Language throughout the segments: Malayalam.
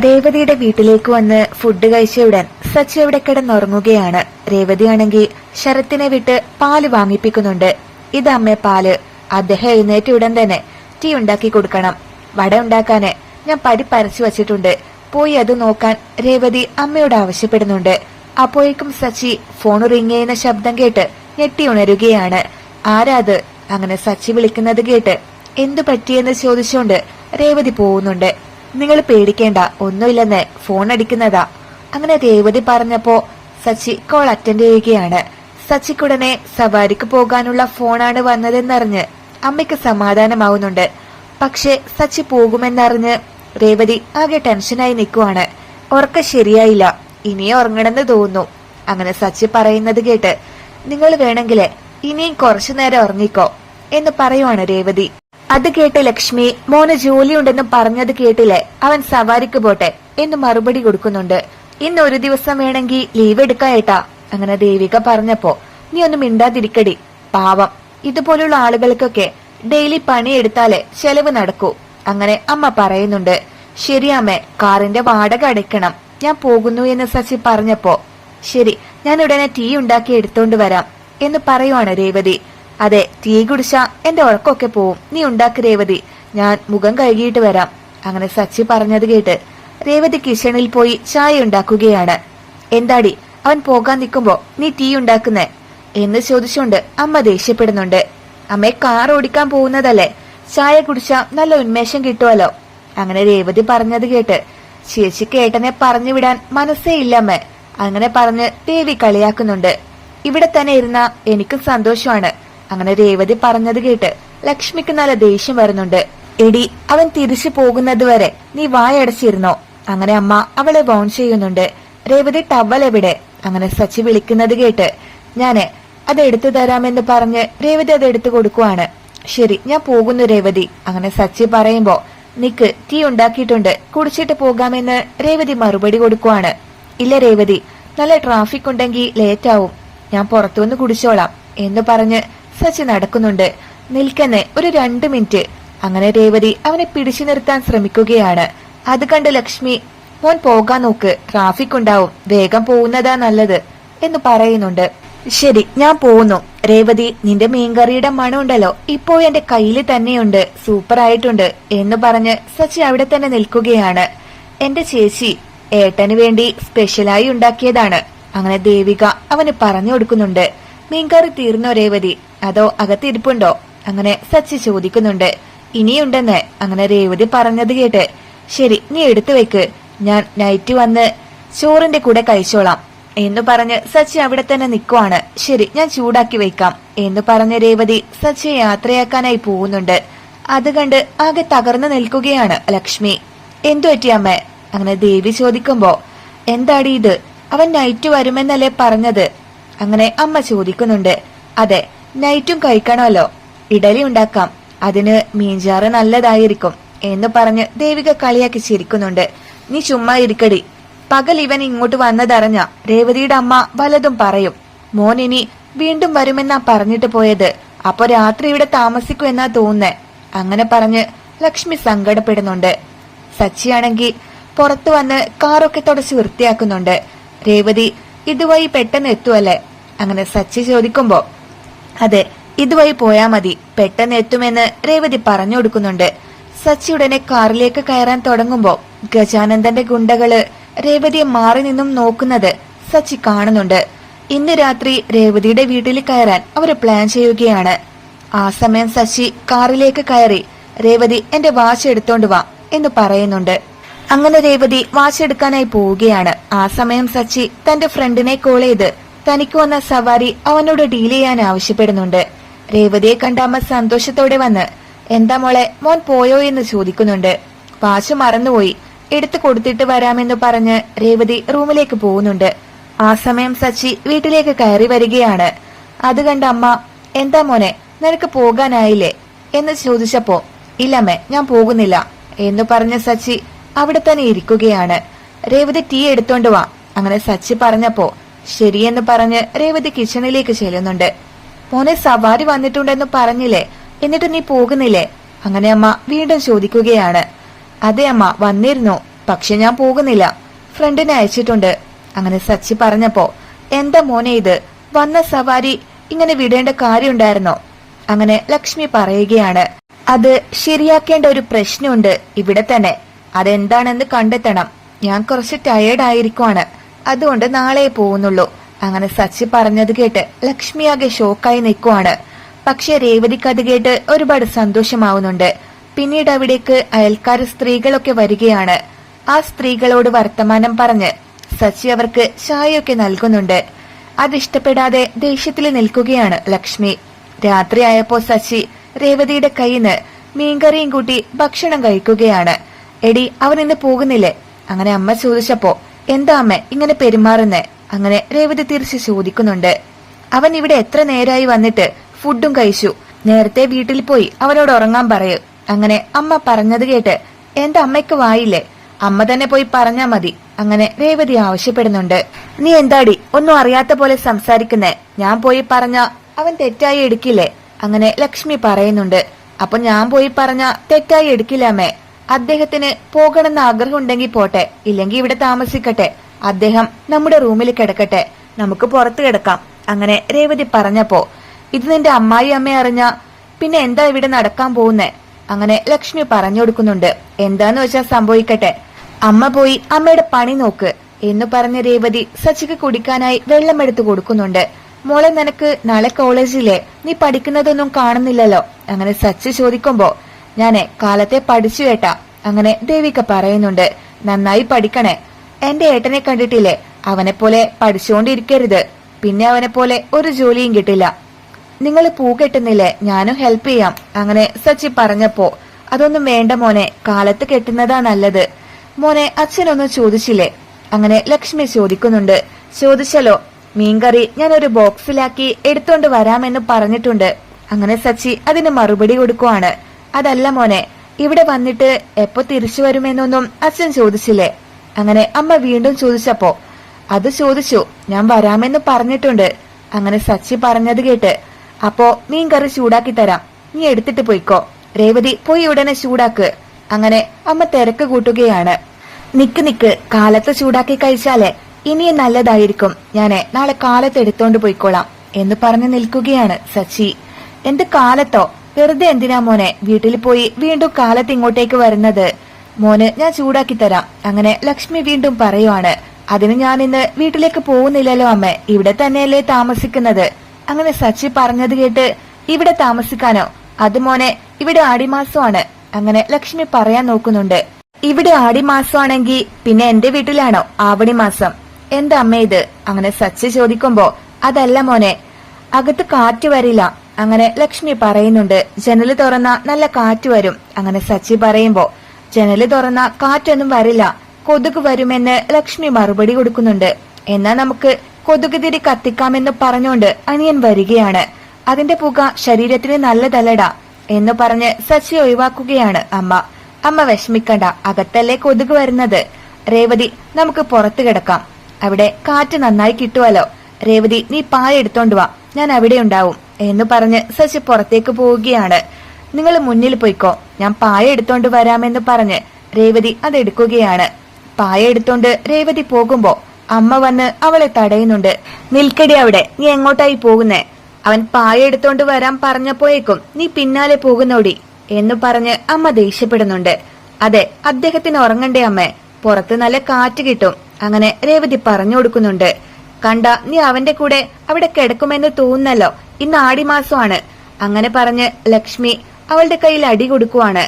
രേവതിയുടെ വീട്ടിലേക്ക് വന്ന് ഫുഡ് കഴിച്ച ഉടൻ സച്ചി അവിടെ കിടന്നുറങ്ങുകയാണ്. രേവതിയാണെങ്കിൽ ശരത്തിനെ വിട്ട് പാൽ വാങ്ങിപ്പിക്കുന്നുണ്ട്. ഇത് അമ്മേ പാൽ. അദ്ദേഹം എഴുന്നേറ്റ ഉടൻ തന്നെ ടീ ഉണ്ടാക്കി കൊടുക്കണം. വട ഉണ്ടാക്കാന് ഞാൻ പരി പരച്ചു വച്ചിട്ടുണ്ട്. പോയി അത് നോക്കാൻ രേവതി അമ്മയോട് ആവശ്യപ്പെടുന്നുണ്ട്. അപ്പോഴേക്കും സച്ചി ഫോൺ റിങ് ചെയ്യുന്ന ശബ്ദം കേട്ട് ഞെട്ടി ഉണരുകയാണ്. ആരാത് അങ്ങനെ സച്ചി വിളിക്കുന്നത് കേട്ട് എന്തു പറ്റിയെന്ന് ചോദിച്ചുകൊണ്ട് രേവതി പോകുന്നുണ്ട്. നിങ്ങൾ പേടിക്കേണ്ട ഒന്നുമില്ലെന്ന് ഫോൺ അടിക്കുന്നതാ. അങ്ങനെ രേവതി പറഞ്ഞപ്പോ സച്ചി കോൾ അറ്റൻഡ് ചെയ്യുകയാണ്. സച്ചിക്കുടനെ സവാരിക്ക് പോകാനുള്ള ഫോണാണ് വന്നതെന്നറിഞ്ഞ് അമ്മയ്ക്ക് സമാധാനമാവുന്നുണ്ട്. പക്ഷെ സച്ചി പോകുമെന്നറിഞ്ഞ് രേവതി ആകെ ടെൻഷനായി നിൽക്കുവാണ്. ഉറക്ക ശരിയായില്ല. ഇനിയും ഉറങ്ങണമെന്ന് തോന്നുന്നു. അങ്ങനെ സച്ചി പറയുന്നത് കേട്ട് നിങ്ങൾ വേണമെങ്കിൽ ഇനിയും കുറച്ചു നേരം ഉറങ്ങിക്കോ എന്ന് പറയുവാണ് രേവതി. അത് കേട്ട് ലക്ഷ്മി. മോന് ജോലിയുണ്ടെന്ന് പറഞ്ഞത് കേട്ടില്ലേ? അവൻ സവാരിക്ക് പോട്ടെ എന്ന് മറുപടി കൊടുക്കുന്നുണ്ട്. ഇന്ന് ഒരു ദിവസം വേണമെങ്കിൽ ലീവ് എടുക്കായേട്ടാ അങ്ങനെ ദേവിക പറഞ്ഞപ്പോ. നീ ഒന്നും മിണ്ടാതിരിക്കടി. പാവം. ഇതുപോലുള്ള ആളുകൾക്കൊക്കെ ഡെയിലി പണിയെടുത്താലേ ചെലവ് നടക്കൂ. അങ്ങനെ അമ്മ പറയുന്നുണ്ട്. ശരിയാമേ കാറിന്റെ വാടക അടയ്ക്കണം. ഞാൻ പോകുന്നു എന്ന് സച്ചി പറഞ്ഞപ്പോ. ശരി ഞാൻ ഉടനെ ടീ ഉണ്ടാക്കി എടുത്തോണ്ട് വരാം എന്ന് പറയുവാണ് രേവതി. അതെ തീ കുടിച്ച എന്റെ ഉറക്കമൊക്കെ പോവും. നീ ഉണ്ടാക്ക് രേവതി. ഞാൻ മുഖം കഴുകിയിട്ട് വരാം. അങ്ങനെ സച്ചി പറഞ്ഞത് കേട്ട് രേവതി കിച്ചണിൽ പോയി ചായ ഉണ്ടാക്കുകയാണ്. എന്താടി അവൻ പോകാൻ നിൽക്കുമ്പോ നീ തീ ഉണ്ടാക്കുന്നേ? എന്ന് ചോദിച്ചുകൊണ്ട് അമ്മ ദേഷ്യപ്പെടുന്നുണ്ട്. അമ്മയെ കാർ ഓടിക്കാൻ പോകുന്നതല്ലേ? ചായ കുടിച്ച നല്ല ഉന്മേഷം കിട്ടുമല്ലോ അങ്ങനെ രേവതി പറഞ്ഞത് കേട്ട് ചേച്ചിക്ക് കേട്ടനെ പറഞ്ഞു വിടാൻ മനസ്സേ അമ്മ. അങ്ങനെ പറഞ്ഞ് ദേവി കളിയാക്കുന്നുണ്ട്. ഇവിടെ തന്നെ ഇരുന്ന എനിക്കും സന്തോഷമാണ്. അങ്ങനെ രേവതി പറഞ്ഞത് കേട്ട് ലക്ഷ്മിക്ക് നല്ല ദേഷ്യം വരുന്നുണ്ട്. എടി അവൻ തിരിച്ചു പോകുന്നത് വരെ നീ വായടച്ചിരുന്നോ അങ്ങനെ അമ്മ അവളെ ബോൺ ചെയ്യുന്നുണ്ട്. രേവതി ടവൽ എവിടെ? അങ്ങനെ സച്ചി വിളിക്കുന്നത് കേട്ട് ഞാൻ അത് എടുത്തു തരാമെന്ന് പറഞ്ഞ് രേവതി അത് എടുത്തു കൊടുക്കുവാണ്. ശരി ഞാൻ പോകുന്നു രേവതി. അങ്ങനെ സച്ചി പറയുമ്പോ നിക്ക് ടീ ഉണ്ടാക്കിയിട്ടുണ്ട് കുടിച്ചിട്ട് പോകാമെന്ന് രേവതി മറുപടി കൊടുക്കുവാണ്. ഇല്ല രേവതി നല്ല ട്രാഫിക് ഉണ്ടെങ്കിൽ ലേറ്റ് ആവും. ഞാൻ പുറത്തുനിന്ന് കുടിച്ചോളാം എന്ന് പറഞ്ഞ് സച്ചി നടക്കുന്നുണ്ട്. നിൽക്കന്നെ ഒരു രണ്ടു മിനിറ്റ്. അങ്ങനെ രേവതി അവനെ പിടിച്ചു നിർത്താൻ ശ്രമിക്കുകയാണ്. അത് കണ്ട് ലക്ഷ്മി മോൻ പോകാൻ നോക്ക്. ട്രാഫിക് ഉണ്ടാവും. വേഗം പോകുന്നതാ നല്ലത് എന്ന് പറയുന്നുണ്ട്. ശരി ഞാൻ പോകുന്നു. രേവതി നിന്റെ മീൻകറിയുടെ മണമുണ്ടല്ലോ ഇപ്പോ എന്റെ കയ്യിൽ തന്നെയുണ്ട്. സൂപ്പർ ആയിട്ടുണ്ട് എന്ന് പറഞ്ഞ് സച്ചി അവിടെ തന്നെ നിൽക്കുകയാണ്. എന്റെ ചേച്ചി ഏട്ടന് വേണ്ടി സ്പെഷ്യലായി ഉണ്ടാക്കിയതാണ് അങ്ങനെ ദേവിക അവന് പറഞ്ഞു കൊടുക്കുന്നുണ്ട്. മീൻകറി തീർന്നോ രേവതി അതോ അകത്തിരിപ്പുണ്ടോ? അങ്ങനെ സച്ചി ചോദിക്കുന്നുണ്ട്. ഇനിയുണ്ടെന്ന് അങ്ങനെ രേവതി പറഞ്ഞത് കേട്ട്. ശരി നീ എടുത്തു വെക്ക്. ഞാൻ നൈറ്റ് വന്ന് ചോറിന്റെ കൂടെ കഴിച്ചോളാം എന്ന് പറഞ്ഞ് സച്ചി അവിടെ തന്നെ നിൽക്കുവാണ് ശരി ഞാൻ ചൂടാക്കി വെക്കാം എന്ന് പറഞ്ഞ രേവതി സച്ചിയെ യാത്രയാക്കാനായി പോകുന്നുണ്ട്. അത് കണ്ട് ആകെ തകർന്നു നിൽക്കുകയാണ് ലക്ഷ്മി. എന്തു പറ്റി അമ്മേ? അങ്ങനെ ദേവി ചോദിക്കുമ്പോ എന്താടി ഇത്? അവൻ നൈറ്റ് വരുമെന്നല്ലേ പറഞ്ഞത്? അങ്ങനെ അമ്മ ചോദിക്കുന്നുണ്ട്. അതെ നൈറ്റും കഴിക്കണമല്ലോ. ഇഡലി ഉണ്ടാക്കാം. അതിന് മീൻചാറ് നല്ലതായിരിക്കും എന്ന് പറഞ്ഞ് ദേവിക കളിയാക്കി ചിരിക്കുന്നുണ്ട്. നീ ചുമ്മാ ഇരിക്കടി. പകൽ ഇവൻ ഇങ്ങോട്ട് വന്നതറിഞ്ഞ രേവതിയുടെ അമ്മ വലതും പറയും മോൻ ഇനി വീണ്ടും വരുമെന്നാ പറഞ്ഞിട്ട് പോയത്. അപ്പൊ രാത്രി ഇവിടെ താമസിക്കൂ എന്നാ തോന്നുന്നേ. അങ്ങനെ പറഞ്ഞ് ലക്ഷ്മി സങ്കടപ്പെടുന്നുണ്ട്. സച്ചിയാണെങ്കിൽ പുറത്തു വന്ന് കാറൊക്കെ തുടച്ച് വൃത്തിയാക്കുന്നുണ്ട്. രേവതി ഇതുവഴി പെട്ടെന്ന് എത്തുമല്ലേ അങ്ങനെ സച്ചി ചോദിക്കുമ്പോ അതെ ഇതുവഴി പോയാ മതി. പെട്ടെന്ന് എത്തുമെന്ന് രേവതി പറഞ്ഞു കൊടുക്കുന്നുണ്ട്. സച്ചി ഉടനെ കാറിലേക്ക് കയറാൻ തുടങ്ങുമ്പോ ഗജാനന്ദന്റെ ഗുണ്ടകൾ രേവതിയെ മാറി നിന്നും നോക്കുന്നത് സച്ചി കാണുന്നുണ്ട്. ഇന്ന് രാത്രി രേവതിയുടെ വീട്ടിൽ കയറാൻ അവർ പ്ലാൻ ചെയ്യുകയാണ്. ആ സമയം സച്ചി കാറിലേക്ക് കയറി രേവതി എന്റെ വാച്ച് എടുത്തോണ്ട് വാ എന്ന് പറയുന്നുണ്ട്. അങ്ങനെ രേവതി വാച്ച് എടുക്കാനായി പോവുകയാണ്. ആ സമയം സച്ചി തന്റെ ഫ്രണ്ടിനെ കോൾ ചെയ്ത് തനിക്ക് വന്ന സവാരി അവനോട് ഡീൽ ചെയ്യാൻ ആവശ്യപ്പെടുന്നുണ്ട്. രേവതിയെ അമ്മ സന്തോഷത്തോടെ വന്ന് എന്താ മോളെ മോൻ പോയോ എന്ന് ചോദിക്കുന്നുണ്ട്. വാച്ച് മറന്നുപോയി. എടുത്തു കൊടുത്തിട്ട് വരാമെന്ന് പറഞ്ഞ് രേവതി റൂമിലേക്ക് പോകുന്നുണ്ട്. ആ സമയം സച്ചി വീട്ടിലേക്ക് കയറി വരികയാണ്. അത് കണ്ട അമ്മ എന്താ മോനെ നിനക്ക് പോകാനായില്ലേ? എന്ന് ചോദിച്ചപ്പോ ഇല്ലമ്മേ ഞാൻ പോകുന്നില്ല. എന്ന് പറഞ്ഞ സച്ചി അവിടെ തന്നെ ഇരിക്കുകയാണ്. രേവതി ടീ എടുത്തോണ്ട് വാ. അങ്ങനെ സച്ചി പറഞ്ഞപ്പോ ശരിയെന്ന് പറഞ്ഞ് രേവതി കിച്ചണിലേക്ക് ചെല്ലുന്നുണ്ട്. മോനെ സവാരി വന്നിട്ടുണ്ടെന്ന് പറഞ്ഞില്ലേ? എന്നിട്ട് നീ പോകുന്നില്ലേ? അങ്ങനെ അമ്മ വീണ്ടും ചോദിക്കുകയാണ്. അതെ അമ്മ വന്നിരുന്നു. പക്ഷെ ഞാൻ പോകുന്നില്ല. ഫ്രണ്ടിനെ അയച്ചിട്ടുണ്ട്. അങ്ങനെ സച്ചി പറഞ്ഞപ്പോ എന്താ മോനെ ഇത്? വന്ന സവാരി ഇങ്ങനെ വിടേണ്ട കാര്യമുണ്ടായിരുന്നോ? അങ്ങനെ ലക്ഷ്മി പറയുകയാണ്. അത് ശരിയാക്കേണ്ട ഒരു പ്രശ്നമുണ്ട് ഇവിടെ തന്നെ. അതെന്താണെന്ന് കണ്ടെത്തണം. ഞാൻ കുറച്ച് ടയേർഡ് ആയിരിക്കുവാണ്. അതുകൊണ്ട് നാളെ പോകുന്നുള്ളൂ. അങ്ങനെ സച്ചി പറഞ്ഞത് കേട്ട് ലക്ഷ്മി ആകെ ഷോക്കായി നിൽക്കുവാണ്. പക്ഷെ രേവതിക്ക് അത് കേട്ട് ഒരുപാട് സന്തോഷമാവുന്നുണ്ട്. പിന്നീട് അവിടേക്ക് അയൽക്കാർ സ്ത്രീകളൊക്കെ വരികയാണ്. ആ സ്ത്രീകളോട് വർത്തമാനം പറഞ്ഞ് സച്ചി അവർക്ക് ചായയൊക്കെ നൽകുന്നുണ്ട്. അതിഷ്ടപ്പെടാതെ ദേഷ്യത്തിൽ നിൽക്കുകയാണ് ലക്ഷ്മി. രാത്രിയായപ്പോ സച്ചി രേവതിയുടെ കയ്യിന്ന് മീൻകറിയും കൂട്ടി ഭക്ഷണം കഴിക്കുകയാണ്. എടി അവൻ ഇന്ന് പോകുന്നില്ലേ? അങ്ങനെ അമ്മ ചോദിച്ചപ്പോ എന്താ അമ്മ ഇങ്ങനെ പെരുമാറുന്നേ? അങ്ങനെ രേവതി തിരിച്ച് ചോദിക്കുന്നുണ്ട്. അവൻ ഇവിടെ എത്ര നേരായി വന്നിട്ട് ഫുഡും കഴിച്ചു. നേരത്തെ വീട്ടിൽ പോയി അവനോട് ഉറങ്ങാൻ പറയൂ. അങ്ങനെ അമ്മ പറഞ്ഞത് കേട്ട് എന്റെ അമ്മയ്ക്ക് വായില്ലേ? അമ്മ തന്നെ പോയി പറഞ്ഞാ മതി. അങ്ങനെ രേവതി ആവശ്യപ്പെടുന്നുണ്ട്. നീ എന്താടി? ഒന്നും അറിയാത്ത പോലെ സംസാരിക്കുന്നേ? ഞാൻ പോയി പറഞ്ഞ അവൻ തെറ്റായി എടുക്കില്ലേ? അങ്ങനെ ലക്ഷ്മി പറയുന്നുണ്ട്. അപ്പൊ ഞാൻ പോയി പറഞ്ഞ തെറ്റായി എടുക്കില്ല അമ്മേ. അദ്ദേഹത്തിന് പോകണമെന്ന് ആഗ്രഹം ഉണ്ടെങ്കിൽ പോട്ടെ ഇല്ലെങ്കിൽ ഇവിടെ താമസിക്കട്ടെ. അദ്ദേഹം നമ്മുടെ റൂമിൽ കിടക്കട്ടെ. നമുക്ക് പുറത്ത് കിടക്കാം. അങ്ങനെ രേവതി പറഞ്ഞപ്പോ ഇത് നിന്റെ അമ്മായി അമ്മ അറിഞ്ഞ പിന്നെ എന്താ ഇവിടെ നടക്കാൻ പോകുന്നേ? അങ്ങനെ ലക്ഷ്മി പറഞ്ഞു കൊടുക്കുന്നുണ്ട്. എന്താന്ന് വെച്ചാൽ സംഭവിക്കട്ടെ. അമ്മ പോയി അമ്മയുടെ പണി നോക്ക് എന്ന് പറഞ്ഞ രേവതി സച്ചിക്ക് കുടിക്കാനായി വെള്ളം എടുത്തു കൊടുക്കുന്നുണ്ട്. മോളെ നിനക്ക് നാളെ കോളേജിലെ നീ പഠിക്കുന്നതൊന്നും കാണുന്നില്ലല്ലോ. അങ്ങനെ സച്ചി ചോദിക്കുമ്പോ ഞാനേ കാലത്തെ പഠിച്ചു കേട്ടാ. അങ്ങനെ ദേവിക പറയുന്നുണ്ട് നന്നായി പഠിക്കണേ. എന്റെ ഏട്ടനെ കണ്ടിട്ടില്ലേ? അവനെ പോലെ പഠിച്ചുകൊണ്ടിരിക്കരുത് പിന്നെ അവനെ പോലെ ഒരു ജോലിയും കിട്ടില്ല. നിങ്ങൾ പൂ കെട്ടുന്നില്ലേ? ഞാനും ഹെൽപ്പ് ചെയ്യാം. അങ്ങനെ സച്ചി പറഞ്ഞപ്പോ അതൊന്നും വേണ്ട മോനെ കാലത്ത് കെട്ടുന്നതാ നല്ലത്. മോനെ അച്ഛനൊന്നും ചോദിച്ചില്ലേ? അങ്ങനെ ലക്ഷ്മി ചോദിക്കുന്നുണ്ട് ചോദിച്ചല്ലോ മീൻകറി ഞാൻ ഒരു ബോക്സിലാക്കി എടുത്തോണ്ട് വരാമെന്ന് പറഞ്ഞിട്ടുണ്ട്. അങ്ങനെ സച്ചി അതിന് മറുപടി കൊടുക്കുവാണ്. അതല്ല മോനെ ഇവിടെ വന്നിട്ട് എപ്പോ തിരിച്ചു വരുമെന്നൊന്നും അച്ഛൻ ചോദിച്ചില്ലേ? അങ്ങനെ അമ്മ വീണ്ടും ചോദിച്ചപ്പോ അത് ചോദിച്ചു ഞാൻ വരാമെന്ന് പറഞ്ഞിട്ടുണ്ട്. അങ്ങനെ സച്ചി പറഞ്ഞത് കേട്ട് അപ്പോ മീൻ കറി ചൂടാക്കി തരാം നീ എടുത്തിട്ട് പോയിക്കോ. രേവതി പോയി ഉടനെ ചൂടാക്ക്. അങ്ങനെ അമ്മ തിരക്ക് കൂട്ടുകയാണ്. നിക്ക് നിക്ക് കാലത്ത് ചൂടാക്കി കഴിച്ചാലേ ഇനിയും നല്ലതായിരിക്കും. ഞാനെ നാളെ കാലത്ത് എടുത്തോണ്ട് പോയിക്കോളാം എന്ന് പറഞ്ഞു നിൽക്കുകയാണ് സച്ചി. എന്റെ കാലത്തോ? വെറുതെ എന്തിനാ മോനെ? വീട്ടിൽ പോയി വീണ്ടും കാലത്ത് ഇങ്ങോട്ടേക്ക് വരുന്നത്. മോന് ഞാൻ ചൂടാക്കി തരാം. അങ്ങനെ ലക്ഷ്മി വീണ്ടും പറയുവാണ് അതിന് ഞാൻ ഇന്ന് വീട്ടിലേക്ക് പോകുന്നില്ലല്ലോ അമ്മ. ഇവിടെ തന്നെയല്ലേ താമസിക്കുന്നത്. അങ്ങനെ സച്ചി പറഞ്ഞത് കേട്ട് ഇവിടെ താമസിക്കാനോ? അത് മോനെ ഇവിടെ ആടിമാസമാണ്. അങ്ങനെ ലക്ഷ്മി പറയാൻ നോക്കുന്നുണ്ട് ഇവിടെ ആടിമാസമാണെങ്കിൽ പിന്നെ എന്റെ വീട്ടിലാണോ ആവണി മാസം എന്താ അമ്മ ഇത്? അങ്ങനെ സച്ചി ചോദിക്കുമ്പോ അതല്ല മോനെ അകത്ത് കാറ്റ് വരില്ല. അങ്ങനെ ലക്ഷ്മി പറയുന്നുണ്ട് ജനൽ തുറന്ന നല്ല കാറ്റ് വരും. അങ്ങനെ സച്ചി പറയുമ്പോ ജനൽ തുറന്ന കാറ്റൊന്നും വരില്ല കൊതുക് വരുമെന്ന് ലക്ഷ്മി മറുപടി കൊടുക്കുന്നുണ്ട്. എന്നാ നമുക്ക് കൊതുക് തിരി കത്തിക്കാമെന്ന് പറഞ്ഞുകൊണ്ട് അനിയൻ വരികയാണ്. അതിന്റെ പുക ശരീരത്തിന് നല്ലതല്ലട എന്ന് പറഞ്ഞ് സച്ചി ഒഴിവാക്കുകയാണ് അമ്മ. അമ്മ വിഷമിക്കണ്ട അകത്തല്ലേ കൊതുക് വരുന്നത്. രേവതി നമുക്ക് പുറത്തു കിടക്കാം. അവിടെ കാറ്റ് നന്നായി കിട്ടുമല്ലോ രേവതി നീ പായ എടുത്തോണ്ട് വാ. ഞാൻ അവിടെ ഉണ്ടാവും. എന്ന് പറഞ്ഞ് ശശി പുറത്തേക്ക് പോവുകയാണ്. നിങ്ങൾ മുന്നിൽ പോയിക്കോ. ഞാൻ പായ എടുത്തോണ്ട് വരാമെന്ന് പറഞ്ഞ് രേവതി അതെടുക്കുകയാണ് പായ എടുത്തോണ്ട് രേവതി പോകുമ്പോ അമ്മ വന്ന് അവളെ തടയുന്നുണ്ട്. നിൽക്കടി അവിടെ. നീ എങ്ങോട്ടായി പോകുന്നേ? അവൻ പായ എടുത്തോണ്ട് വരാൻ പറഞ്ഞപ്പോയേക്കും നീ പിന്നാലെ പോകുന്നോടി എന്ന് പറഞ്ഞ് അമ്മ ദേഷ്യപ്പെടുന്നുണ്ട്. അതെ അദ്ദേഹത്തിന് ഉറങ്ങണ്ടേ അമ്മേ. പുറത്ത് നല്ല കാറ്റ് കിട്ടും അങ്ങനെ രേവതി പറഞ്ഞു കൊടുക്കുന്നുണ്ട്. കണ്ട നീ അവന്റെ കൂടെ അവിടെ കിടക്കുമെന്ന് തോന്നുന്നല്ലോ. ഇന്ന് ആടിമാസമാണ്. അങ്ങനെ പറഞ്ഞ് ലക്ഷ്മി അവളുടെ കയ്യിൽ അടി കൊടുക്കുവാണ്.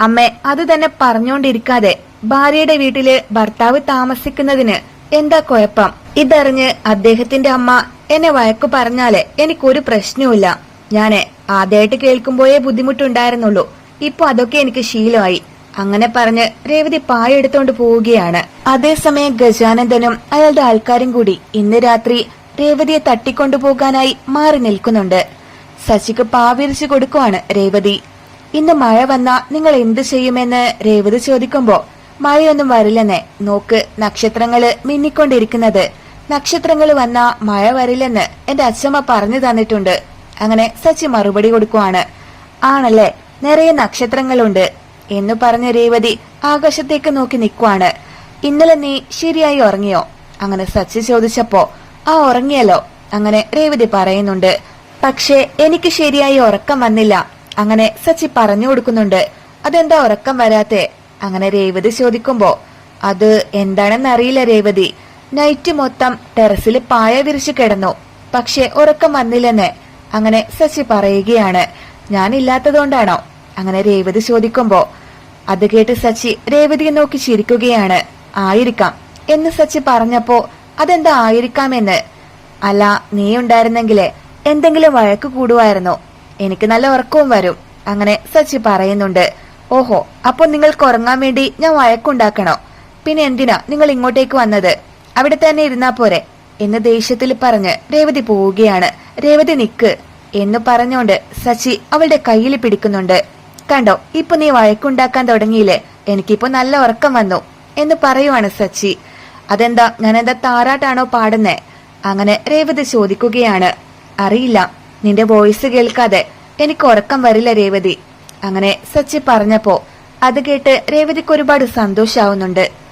അമ്മ അത് തന്നെ പറഞ്ഞോണ്ടിരിക്കാതെ ഭാര്യയുടെ വീട്ടിൽ ഭർത്താവ് താമസിക്കുന്നതിന് എന്താ കുഴപ്പം? ഇതറിഞ്ഞ് അദ്ദേഹത്തിന്റെ അമ്മ എന്നെ വഴക്കു പറഞ്ഞാൽ എനിക്കൊരു പ്രശ്നവുമില്ല. ഞാൻ ആദ്യമായിട്ട് കേൾക്കുമ്പോഴേ ബുദ്ധിമുട്ടുണ്ടായിരുന്നുള്ളൂ. ഇപ്പൊ അതൊക്കെ എനിക്ക് ശീലമായി. അങ്ങനെ പറഞ്ഞ് രേവതി പായെടുത്തോണ്ട് പോവുകയാണ്. അതേസമയം ഗജാനന്ദനും അയാളുടെ ആൾക്കാരും കൂടി ഇന്ന് രാത്രി രേവതിയെ തട്ടിക്കൊണ്ടുപോകാനായി മാറി നിൽക്കുന്നുണ്ട്. ശശിക്ക് പാവിരിച്ചു കൊടുക്കുവാണ് രേവതി. ഇന്ന് മഴ വന്നാ നിങ്ങൾ എന്ത് ചെയ്യുമെന്ന് രേവതി ചോദിക്കുമ്പോ മഴയൊന്നും വരില്ലെന്നേ നോക്ക് നക്ഷത്രങ്ങൾ മിന്നിക്കൊണ്ടിരിക്കുന്നത്. നക്ഷത്രങ്ങൾ വന്നാ മഴ വരില്ലെന്ന് എന്റെ അച്ഛമ്മ പറഞ്ഞു തന്നിട്ടുണ്ട്. അങ്ങനെ സച്ചി മറുപടി കൊടുക്കുവാണ്. ആണല്ലേ നിറയെ നക്ഷത്രങ്ങളുണ്ട് എന്ന് പറഞ്ഞ രേവതി ആകാശത്തേക്ക് നോക്കി നിൽക്കുവാണ്. ഇന്നലെ നീ ശരിയായി ഉറങ്ങിയോ? അങ്ങനെ സച്ചി ചോദിച്ചപ്പോ ആ ഉറങ്ങിയല്ലോ. അങ്ങനെ രേവതി പറയുന്നുണ്ട്. പക്ഷേ എനിക്ക് ശരിയായി ഉറക്കം വന്നില്ല. അങ്ങനെ സച്ചി പറഞ്ഞു കൊടുക്കുന്നുണ്ട്. അതെന്താ ഉറക്കം വരാത്തെ? അങ്ങനെ രേവതി ചോദിക്കുമ്പോ അത് എന്താണെന്ന് അറിയില്ല രേവതി. നൈറ്റ് മൊത്തം ടെറസിൽ പായ വിരിച്ചു കിടന്നു. പക്ഷേ ഉറക്കം വന്നില്ലെന്ന് അങ്ങനെ സച്ചി പറയുകയാണ്. ഞാൻ ഞാനില്ലാത്തതുകൊണ്ടാണോ? അങ്ങനെ രേവതി ചോദിക്കുമ്പോ അത് കേട്ട് സച്ചി രേവതിയെ നോക്കി ചിരിക്കുകയാണ്. ആയിരിക്കാം എന്ന് സച്ചി പറഞ്ഞപ്പോ അതെന്താ ആയിരിക്കാമെന്ന്. അല്ല നീ ഉണ്ടായിരുന്നെങ്കിലേ എന്തെങ്കിലും വഴക്ക് കൂടുമായിരുന്നു എനിക്ക് നല്ല ഉറക്കവും വരും. അങ്ങനെ സച്ചി പറയുന്നുണ്ട്. ഓഹോ അപ്പൊ നിങ്ങൾക്ക് ഉറങ്ങാൻ വേണ്ടി ഞാൻ വഴക്കുണ്ടാക്കണോ? പിന്നെ എന്തിനാ നിങ്ങൾ ഇങ്ങോട്ടേക്ക് വന്നത്? അവിടെ തന്നെ ഇരുന്നാ പോരെ. എന്ന് ദേഷ്യത്തിൽ പറഞ്ഞ് രേവതി പോവുകയാണ്. രേവതി നിക്ക്. എന്ന് പറഞ്ഞുകൊണ്ട് സച്ചി അവളുടെ കയ്യിൽ പിടിക്കുന്നുണ്ട്. കണ്ടോ ഇപ്പൊ നീ വഴക്കുണ്ടാക്കാൻ തുടങ്ങിയില്ലേ? എനിക്കിപ്പോ നല്ല ഉറക്കം വന്നു. എന്ന് പറയുവാണ് സച്ചി. അതെന്താ ഞാനെന്താ താരാട്ടാണോ പാടുന്നേ? അങ്ങനെ രേവതി ചോദിക്കുകയാണ്. അറിയില്ല നിന്റെ വോയിസ് കേൾക്കാതെ എനിക്ക് ഉറക്കം വരില്ല രേവതി. അങ്ങനെ സച്ചി പറഞ്ഞപ്പോ അത് കേട്ട് രേവതിക്ക് ഒരുപാട് സന്തോഷാവുന്നുണ്ട്.